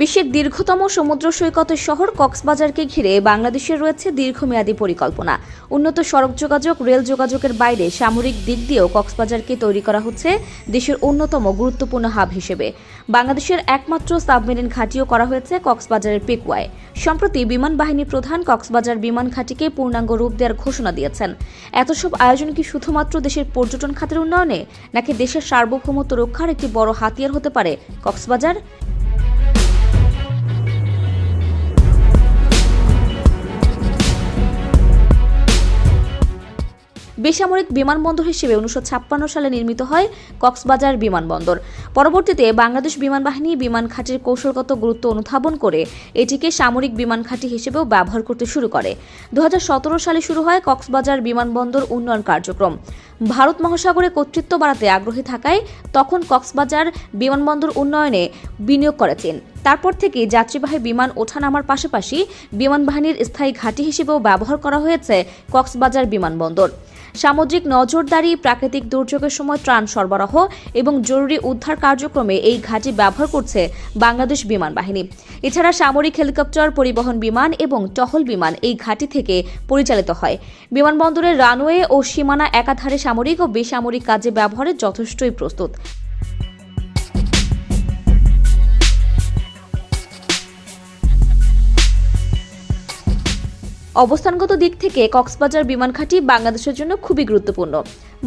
বিশ্বের দীর্ঘতম সমুদ্র সৈকতের শহর কক্সবাজারকে ঘিরে বাংলাদেশের রয়েছে দীর্ঘমেয়াদী পরিকল্পনা। উন্নত সড়ক যোগাযোগ, রেল যোগাযোগের বাইরে সামরিক দিক দিয়েও কক্সবাজারকে তৈরি করা হচ্ছে দেশের অন্যতম গুরুত্বপূর্ণ হাব হিসেবে। বাংলাদেশের একমাত্র সাবমেরিন ঘাঁটিও করা হয়েছে কক্সবাজারের পেকুয়ায়। সম্প্রতি বিমান বাহিনী প্রধান কক্সবাজার বিমান ঘাঁটিকে পূর্ণাঙ্গ রূপ দেওয়ার ঘোষণা দিয়েছেন। এত সব আয়োজন কি শুধুমাত্র দেশের পর্যটন খাতের উন্নয়নে, নাকি দেশের সার্বভৌমত্ব রক্ষার একটি বড় হাতিয়ার হতে পারে কক্সবাজার? বেসামরিক বিমানবন্দর হিসেবে উনিশশো ছাপ্পান্ন সালে নির্মিত হয় কক্সবাজার বিমানবন্দর। পরবর্তীতে বাংলাদেশ বিমান বাহিনী বিমান ঘাটির কৌশলগত গুরুত্ব অনুধাবন করে এটিকে সামরিক বিমান ঘাঁটি হিসেবেও ব্যবহার করতে শুরু করে। দু হাজার সতেরো সালে শুরু হয় কক্সবাজার বিমানবন্দর উন্নয়ন কার্যক্রম। ভারত মহাসাগরে কর্তৃত্ব বাড়াতে আগ্রহী থাকায় তখন কক্সবাজার বিমানবন্দর উন্নয়নে বিনিয়োগ করে চীন। তারপর থেকে যাত্রীবাহী বিমান ওঠানামার পাশাপাশি বিমান বাহিনীর স্থায়ী ঘাঁটি হিসেবেও ব্যবহার করা হয়েছে কক্সবাজার বিমানবন্দর। সামুদ্রিক নজরদারি, প্রাকৃতিক দুর্যোগের সময় ত্রাণ সরবরাহ এবং জরুরি উদ্ধার কার্যক্রমে এই ঘাঁটি ব্যবহার করছে বাংলাদেশ বিমান বাহিনী। এছাড়া সামরিক হেলিকপ্টার, পরিবহন বিমান এবং টহল বিমান এই ঘাঁটি থেকে পরিচালিত হয়। বিমানবন্দরের রানওয়ে ও সীমানা একাধারে সামরিক ও বেসামরিক কাজে ব্যবহারের যথেষ্টই প্রস্তুত। অবস্থানগত দিক থেকে কক্সবাজার বিমান ঘাঁটি বাংলাদেশের জন্য খুবই গুরুত্বপূর্ণ।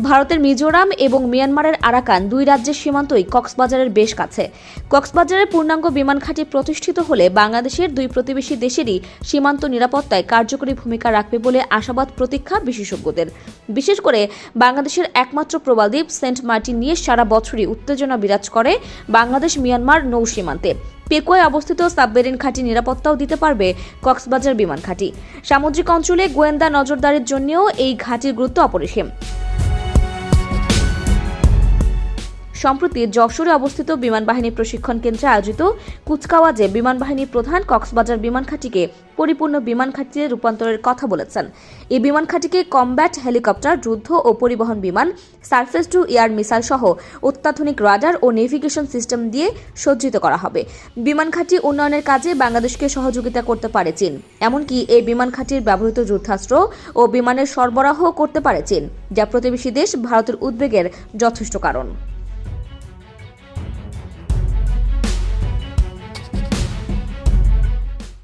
ভারতের মিজোরাম এবং মিয়ানমারের আরাকান দুই রাজ্যের সীমান্তই কক্সবাজারের বেশ কাছে। কক্সবাজারের পূর্ণাঙ্গ বিমান ঘাঁটি প্রতিষ্ঠিত হলে বাংলাদেশের দুই প্রতিবেশী দেশেরই সীমান্ত নিরাপত্তায় কার্যকরী ভূমিকা রাখবে বলে আশাবাদ প্রতীক্ষা বিশেষজ্ঞদের। বিশেষ করে বাংলাদেশের একমাত্র প্রবালদ্বীপ সেন্ট মার্টিন নিয়ে সারা বছরই উত্তেজনা বিরাজ করে বাংলাদেশ মিয়ানমার নৌ সীমান্তে। পেকুয়ায় অবস্থিত সাবমেরিন ঘাঁটি নিরাপত্তাও দিতে পারবে কক্সবাজার বিমান ঘাঁটি। সামুদ্রিক অঞ্চলে গোয়েন্দা নজরদারির জন্যও এই ঘাঁটির গুরুত্ব অপরিসীম। সম্প্রতি যশোরে অবস্থিত বিমান বাহিনী প্রশিক্ষণ কেন্দ্রে আয়োজিত কুচকাওয়াজে বিমান বাহিনী প্রধান কক্সবাজার বিমান ঘাঁটিকে পরিপূর্ণ বিমান ঘাঁটিতে রূপান্তরের কথা বলেছেন। এই বিমান ঘাঁটিকে কমব্যাট হেলিকপ্টার, যুদ্ধ ও পরিবহন বিমান, সার্ফেস টু এয়ার মিসাইল সহ অত্যাধুনিক রাডার ও নেভিগেশন সিস্টেম দিয়ে সজ্জিত করা হবে। বিমান ঘাঁটি উন্নয়নের কাজে বাংলাদেশকে সহযোগিতা করতে পারে চীন। এমনকি এই বিমান ঘাঁটির ব্যবহৃত যুদ্ধাস্ত্র ও বিমানের সরবরাহ করতে পারে চীন, যা প্রতিবেশী দেশ ভারতের উদ্বেগের যথেষ্ট কারণ।